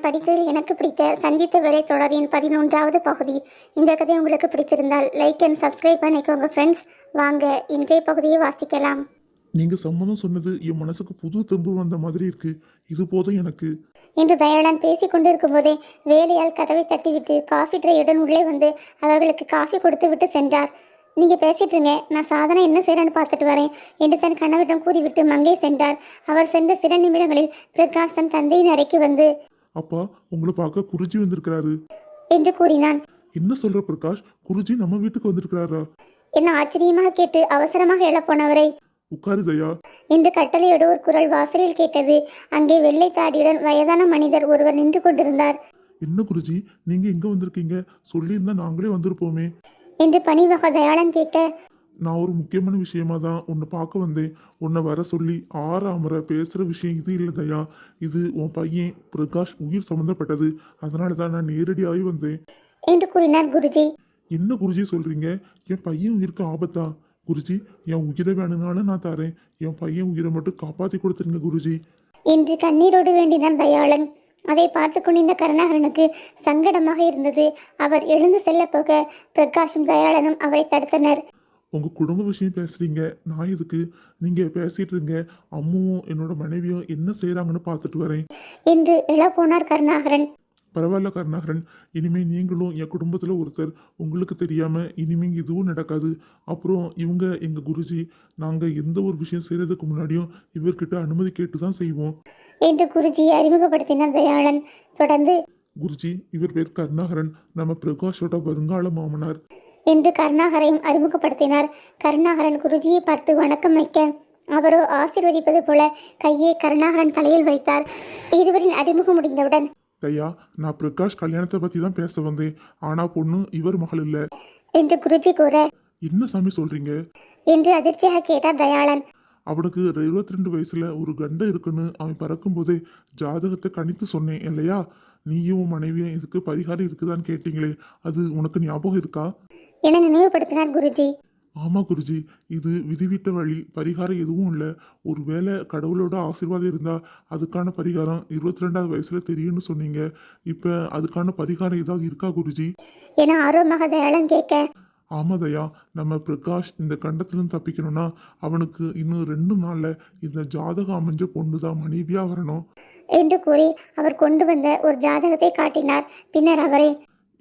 நான் படித்ததில் எனக்கு பிடித்த சந்தித்த வேலை தொடரின் பதினொன்றாவது பகுதி. இந்த கதை உங்களுக்கு பிடித்திருந்தால் லைக் அண்ட் சப்ஸ்கிரைப் பண்ணிக்கோங்க ஃப்ரெண்ட்ஸ் வாங்க இன்றைய பகுதியை வாசிக்கலாம். நீங்க சம்மதம் சொன்னது என் மனசுக்கு புது தெம்பு வந்த மாதிரி இருக்கு. இது போதும் எனக்கு. என்று தயாளன் பேசிக் கொண்டிருக்கும் போதே வேலையால் கதவை தட்டிவிட்டு காஃபி ட்ரேயுடன் உள்ளே வந்து அவர்களுக்கு காஃபி கொடுத்து விட்டு சென்றார். நீங்க பேசிட்டு இருங்க நான் சாதனை என்ன செய்யறேன்னு பார்த்துட்டு வரேன் என்று தன் கணவரிடம் கூறிவிட்டு மங்கை சென்றார். அவர் சென்ற சில நிமிடங்களில் பிரகாஷ் தன் தந்தையின் அறைக்கு வந்து அப்பா உங்களை பார்க்க குருஜி வந்திருக்கிறாரு. என்று கூறினான். என்ன சொல்ற பிரகாஷ்? குருஜி நம்ம வீட்டுக்கு வந்திருக்கிறாரா? என்ன ஆச்சரியமாக கேட்டு அவசரமாக எழப்போனவரை. உட்காரு தயா. என்று கட்டளையோடு ஒரு குரல் வாசலில் கேட்டது. அங்கே வெள்ளை தாடியுடன் வயதான மனிதர் ஒருவர் நின்று கொண்டிருந்தார். என்ன குருஜி? நீங்க எங்க வந்திருக்கீங்க? சொல்லியிருந்தா நாங்களே வந்திருப்போமே. என்று பணிவக தயாளன் கேட்க நான் ஒரு முக்கியமான விஷயமா தான் உன்னை பார்க்க வந்தேன். உன்னை வர சொல்லி ஆறாமற பேசுகிற விஷயம் இது இல்லை தயா. இது உன் பையன் பிரகாஷ் உயிர் சம்மந்தப்பட்டது அதனால தான் நான் நேரடியாகி வந்தேன். என்று கூறினார் குருஜி. என்ன குருஜி சொல்கிறீங்க என் பையன் உயிருக்கு ஆபத்தா? குருஜி என் உயிரை வேணும்னாலும் நான் தரேன். என் பையன் உயிரை மட்டும் காப்பாற்றி கொடுத்துருங்க குருஜி. என்று கண்ணீரோடு வேண்டினான் தயாளன். அதை பார்த்து கொண்டிருந்த கருணாகரனுக்கு சங்கடமாக இருந்தது. அவர் எழுந்து செல்ல போக பிரகாஷும் தயாளனும் அவரை தடுத்தனர். உங்கள் குடும்ப விஷயம் பேசுகிறீங்க நான் எதுக்கு? நீங்கள் பேசிகிட்டு இருங்க. அம்மாவும் என்னோட மனைவியும் என்ன செய்கிறாங்கன்னு பார்த்துட்டு வரேன். என்று எழப்போனார் கருணாகரன். பரவாயில்ல கருணாகரன். இனிமேல் நீங்களும் என் குடும்பத்தில் ஒருத்தர். உங்களுக்கு தெரியாமல் இனிமேல் இதுவும் நடக்காது. அப்புறம் இவங்க எங்கள் குருஜி நாங்கள் எந்த ஒரு விஷயம் செய்கிறதுக்கு முன்னாடியும் இவர்கிட்ட அனுமதி கேட்டு தான் செய்வோம். என்று குருஜியை அறிமுகப்படுத்தினார் தயாளன். தொடர்ந்து குருஜி இவர் பேர் கருணாகரன். நம்ம பிரகாஷோட வருங்கால மாமனார். என்று கருணாகரையும் அறிமுகப்படுத்தினார். கருணாகரன் குருஜியை பார்த்து வணக்கம் வைக்க அவரோ ஆசீர்வதிப்பது போல கையை கருணாகரன் தலையில் வைத்தார். இருவரின் அறிமுகம் முடிந்தவுடன் ஐயா நான் பிரகாஷ் கல்யாணத்தை பற்றி தான் பேச வந்தேன். ஆனால் பொண்ணு இவர் மகள் இல்லை. என்று குருஜி கூற என்ன சாமி சொல்கிறீங்க என்று அதிர்ச்சியாக கேட்டார் தயாளன். அவனுக்கு இருபத்தி ரெண்டு வயசுல ஒரு கண்டை இருக்குன்னு அவன் பறக்கும்போதே ஜாதகத்தை கணித்து சொன்னேன் இல்லையா? நீயும் மனைவியும் இதுக்கு பரிகாரம் இருக்குதான்னு கேட்டீங்களே அது உனக்கு ஞாபகம் இருக்கா? என நினைவுபடுத்தினார் குருஜி. ஆமா குருஜி இது விதிவிட்ட வழி பரிகாரம் எதுவும் இல்லை. ஒருவேளை கடவுளோட ஆசீர்வாதம் இருந்தா அதுக்கான பரிகாரம் இருபத்தி ரெண்டாவது வயசுல தெரியும்னு சொன்னீங்க. இப்போ அதுக்கான பரிகாரம் ஏதாவது இருக்கா குருஜி? என ஆர்வமாக தயாளன் கேட்க ஆமாதயா நம்ம பிரகாஷ் இந்த கண்டத்திலிருந்து தப்பிக்கணும்னா அவனுக்கு இன்னும் ரெண்டு நாள்ல இந்த ஜாதகம் அமைஞ்ச பொண்ணு தான் மனைவியா வரணும். என்று கூறி அவர் கொண்டு வந்த ஒரு ஜாதகத்தை காட்டினார். பின்னர் அவரை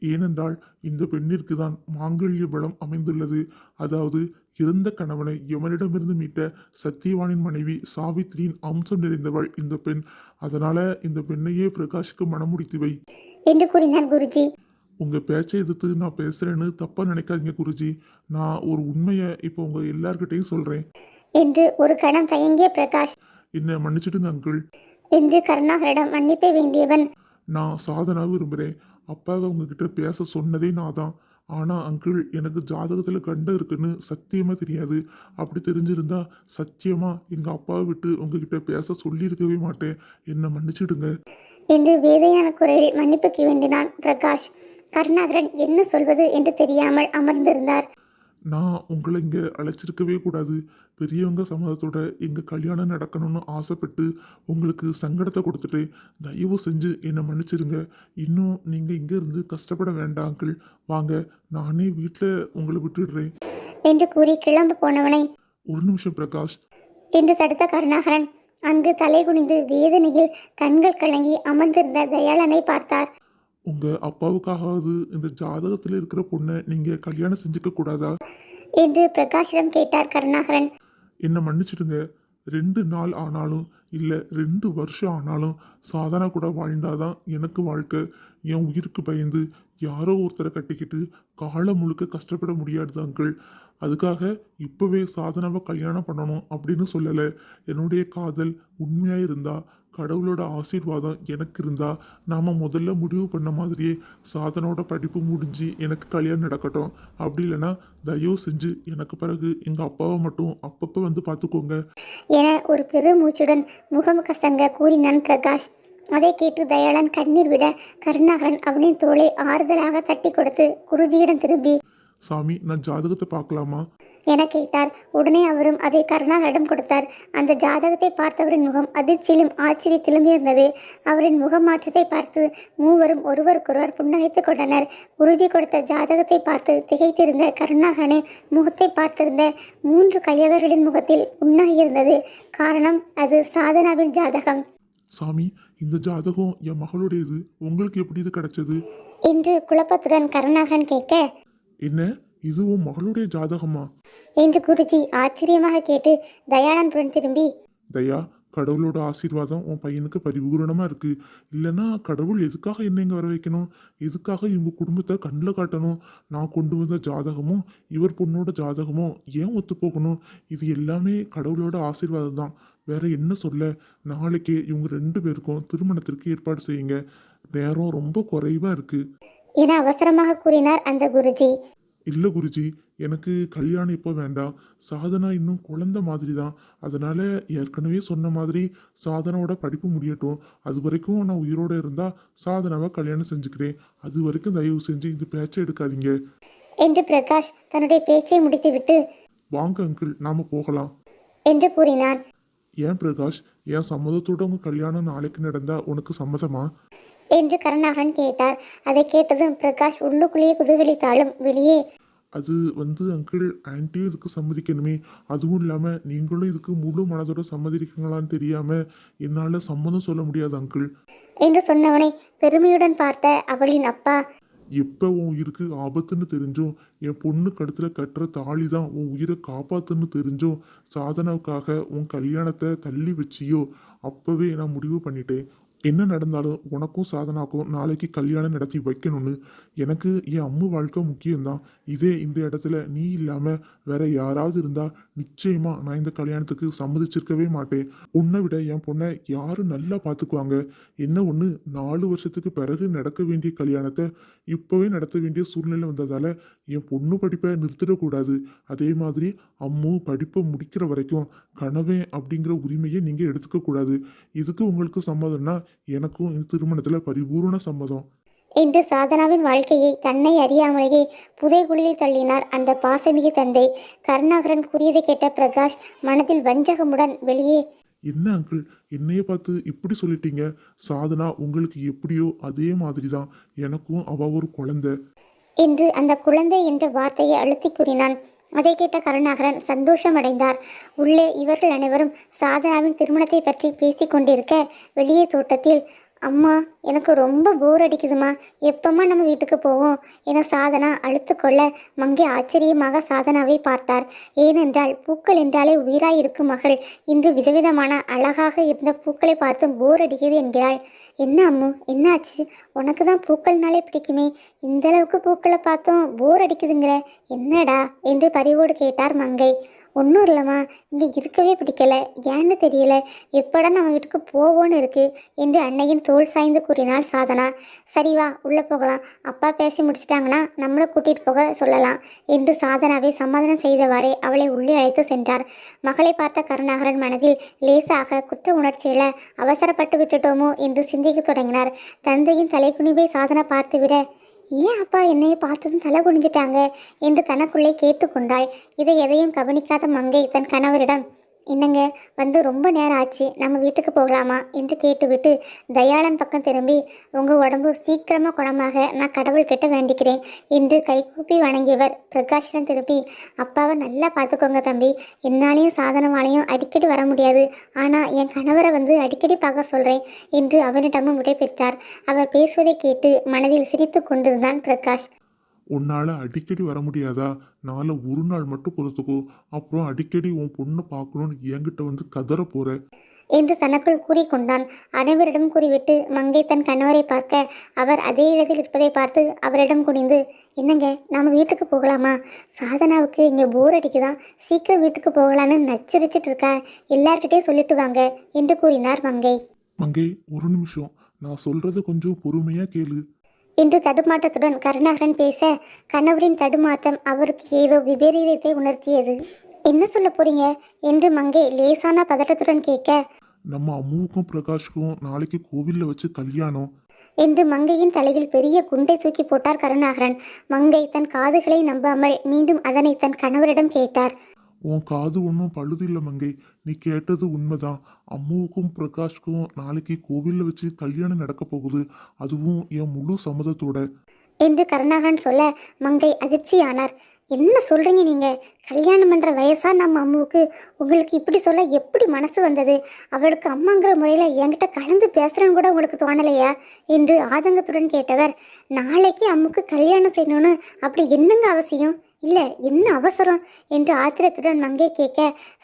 ஏனென்றால் இந்த பெண்ணிற்கு தான் மாங்கல்ய பலம் அமைந்துள்ளது. அதாவது இறந்த கணவனை எவனிடமிருந்து மீட்ட சத்தியவானின் மனைவி சாவித்ரியின் அம்சம் நிறைந்தவள் இந்த பெண். அதனால இந்த பெண்ணையே பிரகாஷுக்கு மனமுடித்து வை. என்று கூறினார் குருஜி. உங்க பேச்சை எதிர்த்து நான் பேசுறேன்னு தப்பா நினைக்காதீங்க குருஜி. நான் ஒரு உண்மையை இப்போ உங்க எல்லார்கிட்டையும் சொல்றேன். என்று ஒரு கணம் தயங்கிய பிரகாஷ். என்னை மன்னிச்சிடுங்க அங்கிள். என்று கருணாகரிடம் மன்னிப்பை வேண்டியவன். நான் சாதனா விரும்புகிறேன் அப்பாவை உங்ககிட்ட பேச சொன்னதே நான் தான் ஆனால் அங்கிள் எனக்கு ஜாதகத்தில் கண்டம் இருக்குன்னு சத்தியமாக தெரியாது. அப்படி தெரிஞ்சிருந்தா சத்தியமாக எங்கள் அப்பாவை விட்டு உங்ககிட்ட பேச சொல்லியிருக்கவே மாட்டேன். என்னை மன்னிச்சிடுங்க. என்று வேதையான குரலில் மன்னிப்புக்கு வேண்டினான் பிரகாஷ். கருணாகரன் என்ன சொல்வது என்று தெரியாமல் அமர்ந்திருந்தார். நான் உங்களை இங்கே அழைச்சிருக்கவே கூடாது. பெரியவங்க சம்மதத்தோட எங்கள் கல்யாணம் நடக்கணும்னு ஆசைப்பட்டு உங்களுக்கு சங்கடத்தை கொடுத்துட்டு தயவு செஞ்சு என்னை மன்னிச்சிடுங்க இன்னும் நீங்கள் இங்கே இருந்து கஷ்டப்பட வேண்டாம் அங்கிள். வாங்க நானே வீட்டில் உங்களை விட்டுடுறேன். என்று கூறி கிளம்ப போனவனை ஒரு நிமிஷம் பிரகாஷ். என்று தடுத்த கருணாகரன் அங்கு தலை குனிந்து வேதனையில் கண்கள் கலங்கி அமர்ந்திருந்த தயாளனை பார்த்தார். உங்கள் அப்பாவுக்காகவாவது இந்த ஜாதகத்தில் இருக்கிற பொண்ணை நீங்கள் கல்யாணம் செஞ்சுக்க கூடாதா? என்று பிரகாஷிடம் கேட்டார் கருணாகரன். என்னை மன்னிச்சிடுங்க. ரெண்டு நாள் ஆனாலும் இல்லை ரெண்டு வருஷம் ஆனாலும் சாதனா கூட வாழ்ந்தாதான் எனக்கு வாழ்க்கை. என் உயிருக்கு பயந்து யாரோ ஒருத்தரை கட்டிக்கிட்டு காலம் முழுக்க கஷ்டப்பட முடியாது அங்கிள். அதுக்காக இப்போவே சாதனாவை கல்யாணம் பண்ணணும் அப்படின்னு சொல்லலை. என்னுடைய காதல் உண்மையாக இருந்தால் கடவுளோட ஆசீர்வாதம் எனக்கு இருந்தா நாம முதல்ல முடிவு பண்ண மாதிரியே சாதனோட படிப்பு முடிஞ்சு எனக்கு கல்யாணம் நடக்கட்டும். அப்படி இல்லைன்னா தயவு செஞ்சு எனக்கு பிறகு எங்கள் அப்பாவை மட்டும் அப்பப்போ வந்து பார்த்துக்கோங்க என ஒரு பெருமூச்சுடன் முகம் கசங்க கூறினான் பிரகாஷ். அதை கேட்டு தயாளன் கண்ணீர் விட கருணாகரன் அவனின் தோளை ஆறுதலாக தட்டி கொடுத்து குருஜியிடம் திரும்பி சாமி நான் ஜாதகத்தை பார்க்கலாமா? என கேட்டார். உடனே அவரும் அதை கருணாகரிடம் கொடுத்தார். அந்த ஜாதகத்தை பார்த்தவரின் முகம் அதிர்ச்சியிலும் ஆச்சரியத்திலும் இருந்தது. அவரின் முக மாற்றத்தை பார்த்து மூவரும் ஒருவருக்கொருவர் புன்னகைத்துக் கொண்டனர். குருஜி கொடுத்த ஜாதகத்தை பார்த்து திகைத்திருந்த கருணாகரனின் முகத்தை பார்த்திருந்த மூன்று கையவர்களின் முகத்தில் புன்னகை இருந்தது. காரணம் அது சாதனாவின் ஜாதகம். சாமி இந்த ஜாதகம் என் மகளுடையது. உங்களுக்கு எப்படி இது கிடைச்சது? என்று குழப்பத்துடன் கருணாகரன் கேட்க என்ன? இது உன் மகளுடைய ஜாதகமா? என்று குருஜி ஆச்சரியமாக கேட்டு தயானந்துடன் திரும்பி தயா கடவுளோட ஆசீர்வாதம் உன் பையனுக்கு பரிபூரணமா இருக்கு. இல்லைன்னா கடவுள் எதுக்காக என்ன இங்க வர வைக்கணும்? எதுக்காக இவங்க குடும்பத்தை கண்ணில் காட்டணும்? நான் கொண்டு வந்த ஜாதகமும் இவர் பொண்ணோட ஜாதகமும் ஏன் ஒத்து போகணும்? இது எல்லாமே கடவுளோட ஆசீர்வாதம் தான். வேற என்ன சொல்ல? நாளைக்கே இவங்க ரெண்டு பேருக்கும் திருமணத்திற்கு ஏற்பாடு செய்யுங்க. நேரம் ரொம்ப குறைவா இருக்கு. என அவசரமாக கூறினார் அந்த குருஜி. இல்லை குருஜி எனக்கு கல்யாணம் இப்போ வேண்டாம். சாதனா இன்னும் குழந்த மாதிரி தான் அதனால ஏற்கனவே சொன்ன மாதிரி சாதனாவோட படிப்பு முடியட்டும். அது வரைக்கும் நான் உயிரோட இருந்தால் சாதனாவை கல்யாணம் செஞ்சுக்கிறேன். அது வரைக்கும் தயவு செஞ்சு இந்த பேச்சை எடுக்காதீங்க. என்று பிரகாஷ் தன்னுடைய பேச்சை முடித்துவிட்டு வாங்க அங்கிள் நாம போகலாம். என்று கூறினார் ஏன் பிரகாஷ் என் சம்மதத்தோட உங்க கல்யாணம் நாளைக்கு நடந்தா உனக்கு சம்மதமா? என்று கருணாகரன் கேட்டார். அதை கேட்டதும் பிரகாஷ் உள்ளுக்குள்ளேயே குதூகலித்தாலும் வெளியே. அது வந்து அங்கிள் ஆன்ட்டியும் இதுக்கு சம்மதிக்கணுமே. அதுவும் இல்லாமல் நீங்களும் இதுக்கு முழு மனதோட சம்மதிக்கிறீங்களான்னு தெரியாமல் என்னால் சம்மதம் சொல்ல முடியாது அங்கிள் என்று சொன்னவனை பெருமையுடன் பார்த்த அவளின் அப்பா. எப்போ உன் உயிருக்கு ஆபத்துன்னு தெரிஞ்சும் என் பொண்ணு கழுத்தில் கட்டுற தாலி தான் உன் உயிரை காப்பாத்துன்னு தெரிஞ்சும் சாதனாவுக்காக உன் கல்யாணத்தை தள்ளி வச்சியோ? அப்போவே நான் முடிவு பண்ணிட்டேன். என்ன நடந்தாலும் உனக்கும் சாதனாக்கும் நாளைக்கு கல்யாணம் நடத்தி வைக்கணும்னு எனக்கு என் அம்மு வாழ்க்கை முக்கியம்தான். இதே இந்த இடத்துல நீ இல்லாமல் வேற யாராவது இருந்தால் நிச்சயமாக நான் இந்த கல்யாணத்துக்கு சம்மதிச்சிருக்கவே மாட்டேன். உன்னை விட என் பொண்ணை யாரும் நல்லா பார்த்துக்குவாங்க என்ன ஒன்று நாலு வருஷத்துக்கு பிறகு நடக்க வேண்டிய கல்யாணத்தை இப்போவே நடத்த வேண்டிய சூழ்நிலை வந்ததால் என் பொண்ணு படிப்பை நிறுத்திடக்கூடாது. அதே மாதிரி அம்மு படிப்பை முடிக்கிற வரைக்கும் கனவே அப்படிங்கிற உரிமையை நீங்கள் எடுத்துக்கக்கூடாது இதுக்கு உங்களுக்கு சம்மதம்னா எனக்கும் இந்த திருமணத்தில் பரிபூரண சம்மதம். என்று சாதனாவின் வாழ்க்கையை தன்னை அறியாமலேயே புதைகுழியில் தள்ளினார் அந்த பாசமிகு தந்தை. கருணாகரன் கூறியதை கேட்ட பிரகாஷ் மனதில் வஞ்சகமுடன் வெளியே என்ன அங்கிள் என்னையே பார்த்து இப்படி சொல்லிட்டீங்க? சாதனா உங்களுக்கு எப்படியோ அதே மாதிரி தான் எனக்கும் அவ ஒரு குழந்தை. என்று அந்த குழந்தை என்ற வார்த்தையை அழுத்தி கூறினான். அதை கேட்ட கருணாகரன் சந்தோஷமடைந்தார். உள்ளே இவர்கள் அனைவரும் சாதனாவின் திருமணத்தை பற்றி பேசிக் கொண்டிருக்க வெளியே தோட்டத்தில் அம்மா எனக்கு ரொம்ப போர் அடிக்குதுமா எப்பம்மா நம்ம வீட்டுக்கு போவோம்? என சாதனா அழுத்துக்கொள்ள மங்கை ஆச்சரியமாக சாதனாவை பார்த்தார். ஏனென்றால் பூக்கள் என்றாலே உயிராய் இருக்கும் மகள். இன்று விதவிதமான அழகாக இருந்த பூக்களை பார்த்து போர் அடிக்குது என்கிறாள். என்ன அம்மு என்னாச்சு? உனக்கு தான் பூக்கள்னாலே பிடிக்குமே. இந்தளவுக்கு பூக்களை பார்த்தோம் போர் அடிக்குதுங்கிற. என்னடா? என்று பறிவோடு கேட்டார் மங்கை. ஒன்றும் இல்லைம்மா. இங்கே இருக்கவே பிடிக்கல. ஏன்னு தெரியல. எப்படா நம்ம வீட்டுக்கு போவோன்னு இருக்கு என்று அன்னையின் தோல் சாய்ந்து கூறினாள் சாதனா. சரி வா உள்ளே போகலாம். அப்பா பேசி முடிச்சிட்டாங்கன்னா நம்மளை கூட்டிகிட்டு போக சொல்லலாம் என்று சாதனாவை சமாதானம் செய்தவாறே அவளை உள்ளே அழைத்து சென்றார். மகளை பார்த்த கருணாகரன் மனதில் லேசாக குற்ற உணர்ச்சியில் அவசரப்பட்டு விட்டுட்டோமோ என்று சிந்திக்க தொடங்கினார். தந்தையின் தலைக்குனிவை சாதனா பார்த்துவிட ஏன் அப்பா என்னையை பார்த்ததும் தலை குனிஞ்சிட்டாங்க? என்று தனக்குள்ளே கேட்டுக்கொண்டாள். இதை எதையும் கவனிக்காத மங்கை தன் கணவரிடம் என்னங்க வந்து ரொம்ப நேரம் ஆச்சு. நம்ம வீட்டுக்கு போகலாமா? என்று கேட்டுவிட்டு தயாளன் பக்கம் திரும்பி உங்கள் உடம்பு சீக்கிரமாக குணமாக நான் கடவுள்கிட்ட வேண்டிக்கிறேன் என்று கைகூப்பி வணங்கியவர் பிரகாஷிடம் திரும்பி அப்பாவை நல்லா பார்த்துக்கோங்க தம்பி. என்னாலையும் சாதனமாலையும் அடிக்கடி வர முடியாது. ஆனால் என் கணவரை வந்து அடிக்கடி பார்க்க சொல்கிறேன் என்று அவனிடமும் விடைபெற்றார். அவர் பேசுவதை கேட்டு மனதில் சிரித்து கொண்டிருந்தான் பிரகாஷ். உன்னால் அடிக்கடி வர முடியாதா? நாளை ஒரு நாள் மட்டும் பொறுத்துக்கோ. அப்புறம் அடிக்கடி உன் பொண்ணை பார்க்கணும்னு என்கிட்ட வந்து கதற போற. என்று தனக்குள் கூறிக்கொண்டான். அனைவரிடம் கூறிவிட்டு மங்கை தன் கணவரை பார்க்க அவர் அதே இடத்தில் இருப்பதை பார்த்து அவரிடம் குனிந்து என்னங்க நாம வீட்டுக்கு போகலாமா? சாதனாவுக்கு இங்கே போர் அடிக்குதான் சீக்கிரம் வீட்டுக்கு போகலான்னு நச்சரிச்சிட்டு இருக்கா? எல்லார்கிட்டயும் சொல்லிட்டு வாங்க என்று கூறினார் மங்கை. மங்கை ஒரு நிமிஷம். நான் சொல்றத கொஞ்சம் பொறுமையா கேளு. என்று தடுமாற்றத்துடன் கருணாகரன் பேச கணவரின் தடுமாற்றம் அவருக்கு ஏதோ விபரீதத்தை உணர்த்தியது. என்ன சொல்ல போறீங்க? என்று மங்கை லேசான பதட்டத்துடன் கேட்க நம்ம அம்முவுக்கும் பிரகாஷ்க்கும் நாளைக்கு கோவில்ல வச்சு கல்யாணம். என்று மங்கையின் தலையில் பெரிய குண்டை தூக்கி போட்டார் கருணாகரன். மங்கை தன் காதுகளை நம்பாமல் மீண்டும் அதனை தன் கணவரிடம் கேட்டார். உன் காது ஒன்றும் பழுது இல்லை மங்கை. நீ கேட்டது உண்மைதான். அம்முவுக்கும் பிரகாஷ்க்கும் நாளைக்கு கோவிலில் வச்சு கல்யாணம் நடக்க போகுது. அதுவும் என் முழு சம்மதத்தோட. என்று கருணாகரன் சொல்ல மங்கை அதிர்ச்சியானார். என்ன சொல்றீங்க நீங்க? கல்யாணம் பண்ற வயசா நம்ம அம்முவுக்கு? உங்களுக்கு இப்படி சொல்ல எப்படி மனசு வந்தது? அவளுக்கு அம்மாங்கிற முறையில என்கிட்ட கலந்து பேசுறேன்னு கூட உங்களுக்கு தோணலையா? என்று ஆதங்கத்துடன் கேட்டவர் நாளைக்கு அம்முக்கு கல்யாணம் செய்யணும்னு அப்படி என்னங்க அவசியம்? இல்லை என்ன அவசரம்? என்று ஆத்திரத்துடன் மங்கை கேட்க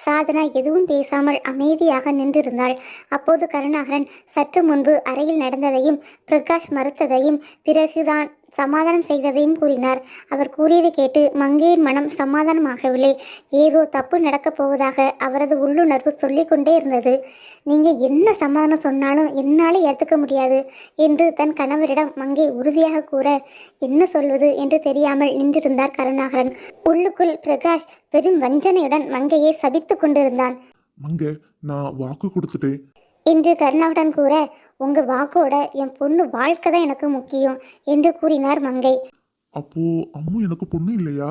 சாதனா எதுவும் பேசாமல் அமைதியாக நின்றிருந்தாள். அப்போது கருணாகரன் சற்று முன்பு அறையில் நடந்ததையும் பிரகாஷ் மறுத்ததையும் பிறகுதான் சமாதானம் செய்ததையும் கூறினார். அவர் கூறியதை கேட்டு மங்கையின் மனம் சமாதானமாகவில்லை. ஏதோ தப்பு நடக்கப் போவதாக அவரது உள்ளுணர்வு சொல்லிக்கொண்டே இருந்தது. நீங்க என்ன சமாதானம் சொன்னாலும் என்னால ஏற்றுக்க முடியாது என்று தன் கணவரிடம் மங்கை உறுதியாக கூற என்ன சொல்வது என்று தெரியாமல் நின்றிருந்தார் கருணாகரன். உள்ளுக்குள் பிரகாஷ் பெரும் வஞ்சனையுடன் மங்கையை சபித்துக் கொண்டிருந்தான். மங்க நான் வாக்கு கொடுத்துட்டேன். என்று கருணாவுடன் கூற உங்க வாக்கோட என் பொண்ணு வாழ்க்கை தான் எனக்கு முக்கியம் என்று கூறினார் மங்கை. அப்போ அம்மு எனக்கு பொண்ணு இல்லையா?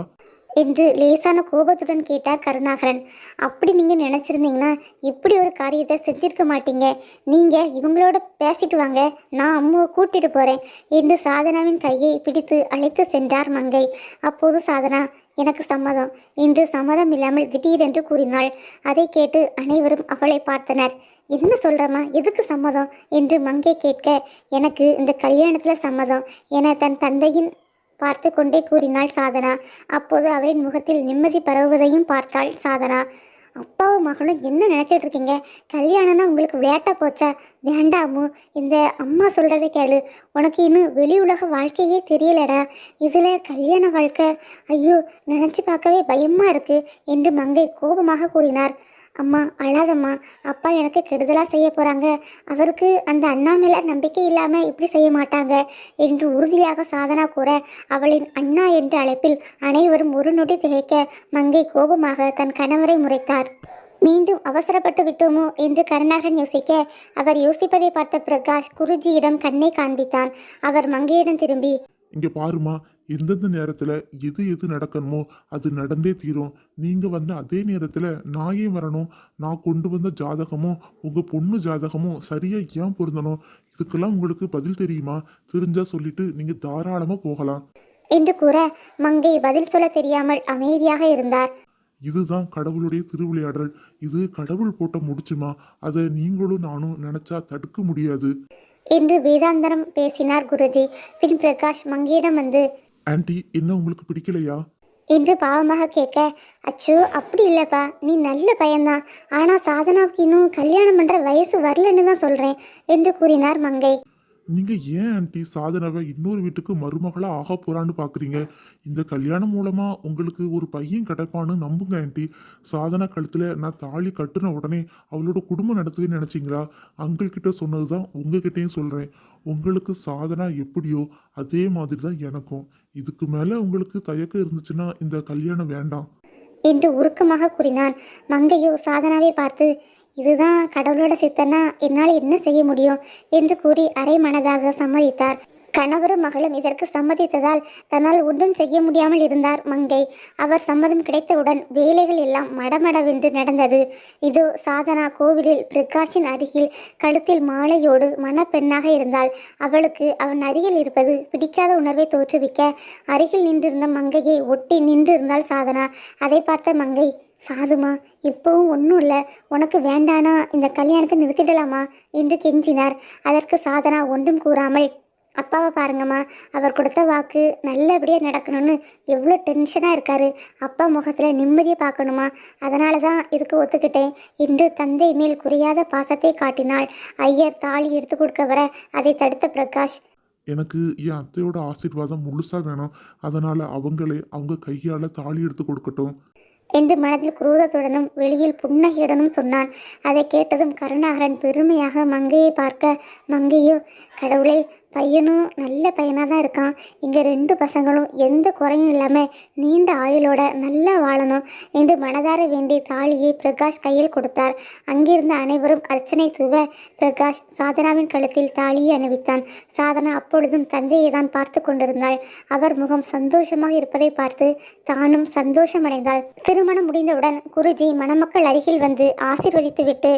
என்று லேசான கோபத்துடன் கேட்டார் கருணாகரன். அப்படி நீங்க நினைச்சிருந்தீங்கன்னா இப்படி ஒரு காரியத்தை செஞ்சிருக்க மாட்டீங்க. நீங்க இவங்களோட பேசிட்டு வாங்க நான் அம்முவை கூட்டிட்டு போறேன் என்று சாதனாவின் கையை பிடித்து அழைத்து சென்றார் மங்கை. அப்போது சாதனா எனக்கு சம்மதம். என்று சம்மதம் இல்லாமல் திடீரென்று கூறினாள். அதை கேட்டு அனைவரும் அவளை பார்த்தனர். என்ன சொல்கிறம்மா எதுக்கு சம்மதம்? என்று மங்கை கேட்க எனக்கு இந்த கல்யாணத்துல சம்மதம் என தன் தந்தையின் பார்த்து கொண்டே கூறினாள் சாதனா. அப்போது அவரின் முகத்தில் நிம்மதி பரவுவதையும் பார்த்தாள் சாதனா. அப்பாவும் மகனும் என்ன நினச்சிட்டு இருக்கீங்க? கல்யாணம்னா உங்களுக்கு விளையாட்டா போச்சா? வேண்டாமோ? இந்த அம்மா சொல்கிறத கேளு. உனக்கு இன்னும் வெளி உலக வாழ்க்கையே தெரியலடா. இதில் கல்யாண வாழ்க்கை ஐயோ நினச்சி பார்க்கவே பயமாக இருக்கு என்று மங்கை கோபமாக கூறினார். அம்மா அழாதம்மா. அப்பா எனக்கு கெடுதலாக செய்ய போகிறாங்க அவருக்கு அந்த அண்ணா மேலே நம்பிக்கை இல்லாமல் இப்படி செய்ய மாட்டாங்க என்று உறுதியாக சாதனா கூற அவளின் அண்ணா என்ற அழைப்பில் அனைவரும் ஒரு நொடி திகைக்க மங்கை கோபமாக தன் கணவரை முறைத்தார். மீண்டும் அவசரப்பட்டு விட்டோமோ என்று கருணாகரன் யோசிக்க அவர் யோசிப்பதை பார்த்த பிரகாஷ் குருஜியிடம் கண்ணை காண்பித்தான். அவர் மங்கையிடம் திரும்பி இங்க பாருமா எந்தெந்த நேரத்துல எது எது நடக்கணுமோ அது நடந்தே தீரும். நீங்க வந்த அதே நேரத்துல ஏன் வரணும்? நான் கொண்டு வந்த ஜாதகமும் உங்க பொண்ணு ஜாதகமும் சரியா ஏன் பொருந்தணும்? இதுக்கெல்லாம் உங்களுக்கு பதில் தெரியுமா? தெரிஞ்சா சொல்லிட்டு நீங்க தாராளமா போகலாம். என்று கூற மங்கை பதில் சொல்ல தெரியாமல் அமைதியாக இருந்தார். இதுதான் கடவுளுடைய திருவிளையாடல். இது கடவுள் போட்ட முடிச்சுமா? அதை நீங்களும் நானும் நினைச்சா தடுக்க முடியாது. என்று வேதாந்தரம் பேசினார் குருஜி. பின் பிரகாஷ் மங்கையிடம் வந்து ஆன்ட்டி என்ன உங்களுக்கு பிடிக்கலையா? என்று பாவமாக கேட்க அச்சோ அப்படி இல்லைப்பா நீ நல்ல பையன்தான். ஆனால் சாதனாவுக்கு இன்னும் கல்யாணம் பண்ணுற வயசு வரலன்னு தான் சொல்கிறேன் என்று கூறினார் மங்கை. நீங்க ஏன் ஆன்ட்டி சாதனாவை இன்னொரு வீட்டுக்கு மருமகளா ஆக போறான்னு பாக்குறீங்க? இந்த கல்யாணம் மூலமா உங்களுக்கு ஒரு பையன் கிடைப்பான்னு நம்புங்க ஆன்ட்டி சாதனா கழுத்துல நான் தாலி கட்டுன உடனே அவளோட குடும்பம் நடத்துவேன்னு நினைச்சிங்களா? அங்கிள் கிட்ட சொன்னதுதான் உங்ககிட்டயும் சொல்றேன். உங்களுக்கு சாதனா எப்படியோ அதே மாதிரி தான் எனக்கும். இதுக்கு மேல உங்களுக்கு தயக்கம் இருந்துச்சுன்னா இந்த கல்யாணம் வேண்டாம். என்று உருக்கமாக கூறினான். மங்கையோ சாதனாவை பார்த்து இதுதான் கடவுளோட சித்தனா என்னால் என்ன செய்ய முடியும்? என்று கூறி அரை மனதாக சம்மதித்தார். கணவரும் மகளும் இதற்கு சம்மதித்ததால் தன்னால் ஒன்றும் செய்ய முடியாமல் இருந்தார் மங்கை. அவர் சம்மதம் கிடைத்தவுடன் வேலைகள் எல்லாம் மடமடவென்று நடந்தது. இதோ சாதனா கோவிலில் பிரகாஷின் அருகில் கழுத்தில் மாலையோடு மணப்பெண்ணாக இருந்தாள். அவளுக்கு அவன் அருகில் இருப்பது பிடிக்காத உணர்வை தோற்றுவிக்க அருகில் நின்றிருந்த மங்கையை ஒட்டி நின்றிருந்தாள் சாதனா. அதை பார்த்த மங்கை சாதுமா இப்போவும் ஒன்றும் இல்லை. உனக்கு வேண்டானா இந்த கல்யாணத்தை நிறுத்திடலாமா? என்று கெஞ்சினார். அதற்கு சாதனா ஒன்றும் கூறாமல் அப்பாவை பாருங்கம்மா அவர் கொடுத்த வாக்கு நல்லபடியாக நடக்கணும்னு எவ்வளோ டென்ஷனாக இருக்கார். அப்பா முகத்தில் நிம்மதியை பார்க்கணுமா? அதனால தான் இதுக்கு ஒத்துக்கிட்டேன் என்று தந்தை மேல் குறையாத பாசத்தை காட்டினாள். ஐயர் தாலி எடுத்து கொடுக்க வர அதை தடுத்த பிரகாஷ் எனக்கு என் அத்தையோட ஆசீர்வாதம் முழுசாக வேணும். அதனால் அவங்களே அவங்க கையால் தாலி எடுத்து கொடுக்கட்டும். என்று மனதில் குரூதத்துடனும் வெளியில் புன்னகையுடனும் சொன்னான். அதை கேட்டதும் கருணாகரன் பெருமையாக மங்கையை பார்க்க மங்கையோ கடவுளே பையனும் நல்ல பையனாக தான் இருக்கான். இங்கே ரெண்டு பசங்களும் எந்த குறையும் இல்லாமல் நீண்ட ஆயுளோட நல்லா வாழணும் என்று மனதார வேண்டி தாலியை பிரகாஷ் கையில் கொடுத்தார். அங்கிருந்த அனைவரும் அர்ச்சனை தூவ பிரகாஷ் சாதனாவின் கழுத்தில் தாலியை அணிவித்தான். சாதனா அப்பொழுதும் தந்தையை தான் பார்த்து கொண்டிருந்தாள். அவர் முகம் சந்தோஷமாக இருப்பதை பார்த்து தானும் சந்தோஷமடைந்தாள். திருமணம் முடிந்தவுடன் குருஜி மணமக்கள் அருகில் வந்து ஆசிர்வதித்துவிட்டு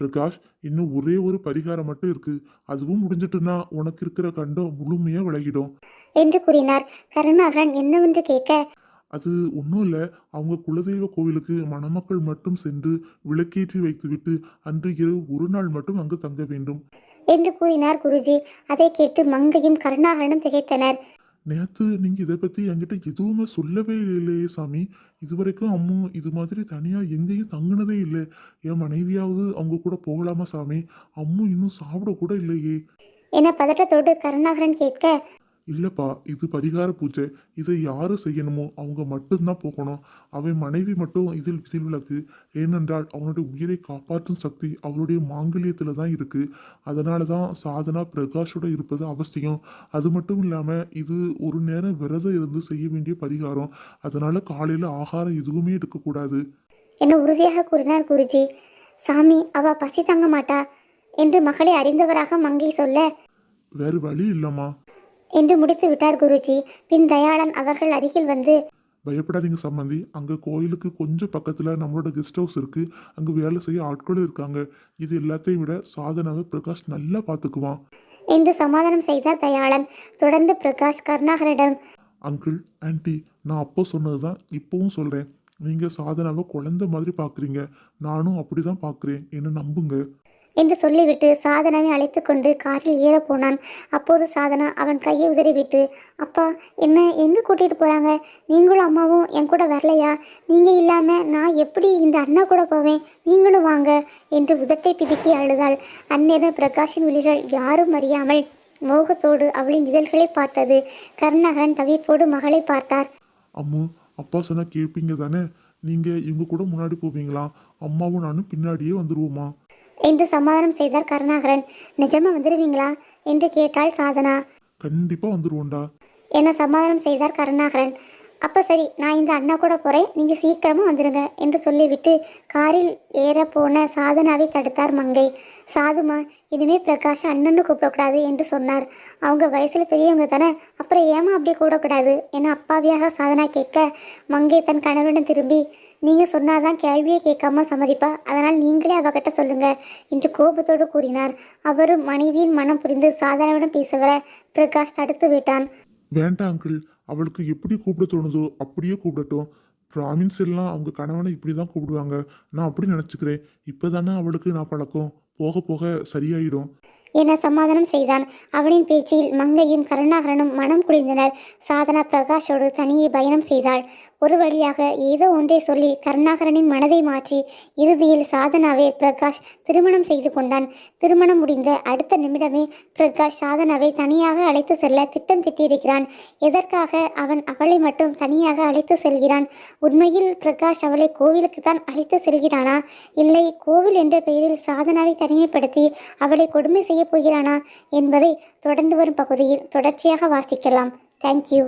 பிரகாஷ் இன்னும் ஒரே ஒரு பரிகாரம் மட்டும் இருக்கு. அதுவும் முடிஞ்சிட்டுனா உனக்கு இருக்கிற கண்டம் முழுமையா விலகிடும். என்று கூறினார். கருணாகரன் என்னவென்று கேட்க? அது ஒன்றும் இல்லை. அவங்க குலதெய்வ கோவிலுக்கு மணமக்கள் மட்டும் சென்று விளக்கேற்றி வைத்துவிட்டு அன்று இரவு ஒரு நாள் மட்டும் அங்கு தங்க வேண்டும். என்று கூறினார் குருஜி. அதை கேட்டு மங்கையும் கருணாகரனும் திகைத்தனர். நேத்து நீங்க இதை பத்தி என்கிட்ட எதுவுமே சொல்லவே இல்லையே சாமி. இதுவரைக்கும் அம்மு இது மாதிரி தனியா எங்கேயும் தங்குனதே இல்லை. என் மனைவியாவது அவங்க கூட போகலாமா சாமி? அம்மு இன்னும் சாப்பிட கூட இல்லையே. என பதட்டத்தோடு கருணாகரன் கேட்க இல்லப்பா இது பரிகார பூஜை. இதை யாரு செய்யணுமோ அவங்க மட்டும்தான் போகணும். அவன் மனைவி மட்டும் இதில் விதிவிலக்கு. ஏனென்றால் அவனுடைய உயிரை காப்பாற்றும் சக்தி அவளுடைய மாங்கல்யத்தில் தான் இருக்கு. அதனால தான் சாதனா பிரகாஷோட இருப்பது அவசியம். அது மட்டும் இல்லாமல் இது ஒரு நேரம் விரதம் இருந்து செய்ய வேண்டிய பரிகாரம். அதனால காலையில் ஆகாரம் எதுவுமே எடுக்கக்கூடாது. என உறுதியாக கூறினார் குருஜி. சாமி அவ பசி தங்க மாட்டா என்று மகளை அறிந்தவராக மங்கை சொல்ல வேறு வழி இல்லைம்மா. என்று முடித்து விட்டார் குருஜி. பின் தயாளன் அவர்கள் அருகில் வந்து பயப்படாதீங்க சம்மந்தி அங்கே கோயிலுக்கு கொஞ்சம் பக்கத்தில் நம்மளோட கெஸ்ட் ஹவுஸ் இருக்குது அங்கே வேலை செய்ய ஆட்களும் இருக்காங்க. இது எல்லாத்தையும் விட சாதனாவை பிரகாஷ் நல்லா பார்த்துக்குவான் என்று சமாதானம் செய்தார் தயாளன். தொடர்ந்து பிரகாஷ் கருணாகரனிடம் அங்கிள் ஆன்ட்டி நான் அப்போ சொன்னது தான் இப்போவும் சொல்கிறேன் நீங்கள் சாதனாவை குழந்தை மாதிரி பார்க்குறீங்க நானும் அப்படி தான் பார்க்குறேன் என்னை நம்புங்க. என்று சொல்லிவிட்டு சாதனாவை அழைத்து கொண்டு காரில் ஏற போனான். அப்போது சாதனா அவன் கையை உதறிவிட்டு அப்பா என்ன எங்கே கூட்டிகிட்டு போகிறாங்க நீங்களும் அம்மாவும் என் கூட வரலையா? நீங்கள் இல்லாமல் நான் எப்படி இந்த அண்ணா கூட போவேன்? நீங்களும் வாங்க என்று உதட்டை பிதுக்கி அழுதாள். அந்நேரம் பிரகாஷின் விழிகள் யாரும் அறியாமல் மோகத்தோடு அவளின் இதழ்களை பார்த்தது. கருணாகரன் தவிப்போடு மகளை பார்த்தார். அம்மு அப்பா சொன்னால் கேட்பீங்க தானே? நீங்கள் இவங்க கூட முன்னாடி போவீங்களா? அம்மாவும் நானும் பின்னாடியே வந்துடுவோமா என்று சமாதானம் செய்தார் கருணாகரன். நிஜமா வந்துடுவீங்களா என்று கேட்டாள் சாதனா. கண்டிப்பாக வந்துடுவோண்டா என சமாதானம் செய்தார் கருணாகரன். அப்போ சரி நான் இந்த அண்ணா கூட போகிறேன் நீங்கள் சீக்கிரமாக வந்துடுங்க என்று சொல்லிவிட்டு காரில் ஏற போன சாதனாவை தடுத்தார் மங்கை. சாதுமா இனிமே பிரகாஷ் அண்ணன்னு கூப்பிடக்கூடாது என்று சொன்னார். அவங்க வயசில் பெரியவங்க தானே அப்புறம் ஏமா அப்படியே கூடக்கூடாது? என அப்பாவியாக சாதனா கேட்க மங்கை தன் கணவனிடம் திரும்பி நீங்கள் சொன்னாதான் கேள்வியை கேட்காம சம்மதிப்பா. அதனால் நீங்களே அவகிட்ட சொல்லுங்க என்று கோபத்தோடு கூறினார். அவரும் மனைவியின் மனம் புரிந்து சாதனாவிடம் பேச வர பிரகாஷ் தடுத்து விட்டான். வேண்டாம் அங்கிள் அவளுக்கு எப்படி கூப்பிட தோணுதோ அப்படியே கூப்பிடட்டும். பிராமின்ஸ் எல்லாம் அவங்க கணவனை இப்படி தான் கூப்பிடுவாங்க. நான் அப்படி நினச்சிக்கிறேன். இப்போ தானே அவளுக்கு நான் பழக்கம். போக போக சரியாயிடும். என சமாதானம் செய்தான். அவனின் பேச்சில் மங்கையும் கருணாகரனும் மனம் குளிர்ந்தனர் சாதனா பிரகாஷோடு தனியே பயணம் செய்தாள். ஒரு வழியாக ஏதோ ஒன்றை சொல்லி கருணாகரனின் மனதை மாற்றி இறுதியில் சாதனாவை பிரகாஷ் திருமணம் செய்து கொண்டான். திருமணம் முடிந்த அடுத்த நிமிடமே பிரகாஷ் சாதனாவை தனியாக அழைத்து செல்ல திட்டம் திட்டியிருக்கிறான். எதற்காக அவன் அவளை மட்டும் தனியாக அழைத்து செல்கிறான்? உண்மையில் பிரகாஷ் அவளை கோவிலுக்கு தான் அழைத்து செல்கிறானா? இல்லை கோவில் என்ற பெயரில் சாதனாவை தனிமைப்படுத்தி அவளை கொடுமை செய்ய போகிறானா என்பதை தொடர்ந்து வரும் பகுதியில் தொடர்ச்சியாக வாசிக்கலாம். தேங்க்யூ